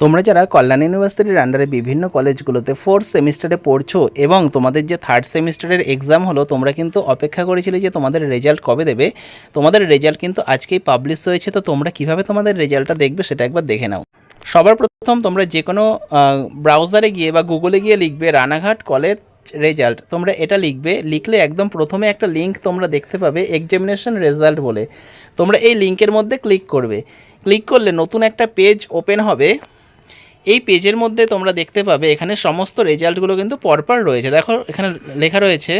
তোমরা যারা কল্যাণ ইউনিভার্সিটির আন্ডারে বিভিন্ন কলেজগুলোতে ফোর্থ সেমিস্টারে পড়ছো এবং তোমাদের যে থার্ড সেমিস্টারের এক্সাম হলো, তোমরা কিন্তু অপেক্ষা করেছিলে যে তোমাদের রেজাল্ট কবে দেবে। তোমাদের রেজাল্ট কিন্তু আজকেই পাবলিশ হয়েছে, তো তোমরা কীভাবে তোমাদের রেজাল্টটা দেখবে সেটা একবার দেখে নাও। সবার প্রথম তোমরা যে কোনো ব্রাউজারে গিয়ে বা গুগলে গিয়ে লিখবে রানাঘাট কলেজ রেজাল্ট তোমরা এটা লিখবে, লিখলে একদম প্রথমে একটা লিঙ্ক তোমরা দেখতে পাবে এক্সামিনেশন রেজাল্ট বলে। তোমরা এই লিঙ্কের মধ্যে ক্লিক করবে। ক্লিক করলে নতুন একটা পেজ ওপেন হবে। এই পেজের মধ্যে তোমরা দেখতে পাবে এখানে সমস্ত রেজাল্টগুলো কিন্তু পরপর রয়েছে। দেখো, এখানে লেখা রয়েছে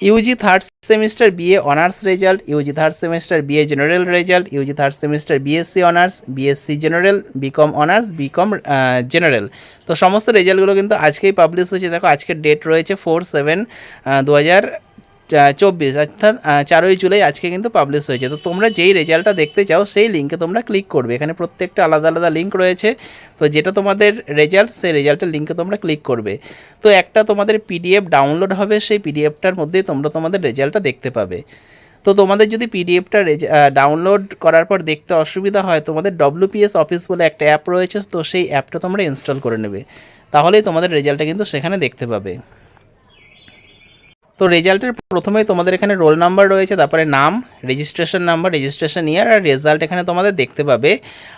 UG third semester BA honours result UG third semester BA general result UG third semester BSc honours BSc general BCom honours BCom general তো সমস্ত রেজাল্টগুলো কিন্তু আজকেই পাবলিশ হয়েছে। দেখো, আজকের ডেট রয়েছে ফোর সেভেন দু হাজার চব্বিশ, অর্থাৎ চারই জুলাই আজকে কিন্তু পাবলিশ হয়েছে। তো তোমরা যেই রেজাল্টটা দেখতে চাও, সেই লিঙ্কে তোমরা ক্লিক করবে। এখানে প্রত্যেকটা আলাদা আলাদা লিঙ্ক রয়েছে। তো যেটা তোমাদের রেজাল্ট সেই রেজাল্টের লিঙ্কে তোমরা ক্লিক করবে। তো একটা তোমাদের পিডিএফ ডাউনলোড হবে, সেই পিডিএফটার মধ্যে তোমরা তোমাদের রেজাল্টটা দেখতে পাবে। তো তোমাদের যদি পিডিএফটা ডাউনলোড করার পর দেখতে অসুবিধা হয়, তোমাদের ডব্লিউপিএস অফিস বলে একটা অ্যাপ রয়েছে, তো সেই অ্যাপটা তোমরা ইনস্টল করে নেবে। তাহলেই তোমাদের রেজাল্টটা কিন্তু সেখানে দেখতে পাবে। তো রেজাল্টের প্রথমেই তোমাদের এখানে রোল নাম্বার রয়েছে, তারপরে নাম রেজিস্ট্রেশন নাম্বার রেজিস্ট্রেশন ইয়ার আর রেজাল্ট এখানে তোমাদের দেখতে পাবে।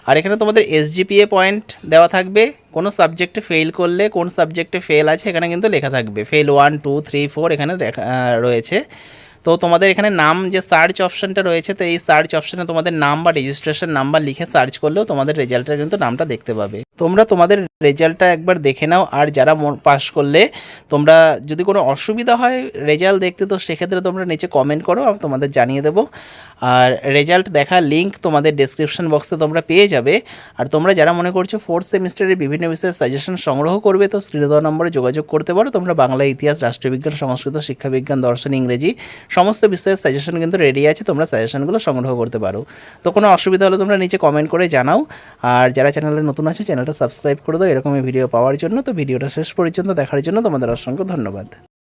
আর এখানে তোমাদের এসজিপিএ পয়েন্ট দেওয়া থাকবে। কোনো সাবজেক্টে ফেল করলে, কোন সাবজেক্টে ফেল আছে, এখানে কিন্তু লেখা থাকবে। Fail one two three four এখানে রয়েছে। তো তোমাদের এখানে নাম যে সার্চ অপশানটা রয়েছে, তো এই সার্চ অপশানে তোমাদের নাম বা রেজিস্ট্রেশন নাম্বার লিখে সার্চ করলেও তোমাদের রেজাল্টের কিন্তু নামটা দেখতে পাবে। তোমরা তোমাদের রেজাল্টটা একবার দেখে নাও, আর যারা পাস করলে তোমরা যদি কোনো অসুবিধা হয় রেজাল্ট দেখতে, তো সেক্ষেত্রে তোমরা নিচে কমেন্ট করো, আমি তোমাদের জানিয়ে দেবো। আর রেজাল্ট দেখার লিঙ্ক তোমাদের ডেসক্রিপশন বক্সে তোমরা পেয়ে যাবে। আর তোমরা যারা মনে করছ ফোর্থ সেমিস্টারের বিভিন্ন বিষয়ে সাজেশন সংগ্রহ করবে, তো দেওয়া নম্বরে যোগাযোগ করতে পারো। তোমরা বাংলা ইতিহাস, রাষ্ট্রবিজ্ঞান, সংস্কৃত, শিক্ষাবিজ্ঞান, দর্শন, ইংরেজি সমস্ত বিষয়ের সাজেশন কিন্তু রেডি আছে, তোমরা সাজেশনগুলো সংগ্রহ করতে পারো। তো কোনো অসুবিধা হলে তোমরা নিচে কমেন্ট করে জানাও। আর যারা চ্যানেলে নতুন আছে চ্যানেলটা সাবস্ক্রাইব করে দাও, এরকমই ভিডিও পাওয়ার জন্য। তো ভিডিওটা শেষ পর্যন্ত দেখার জন্য তোমাদের অসংখ্য ধন্যবাদ।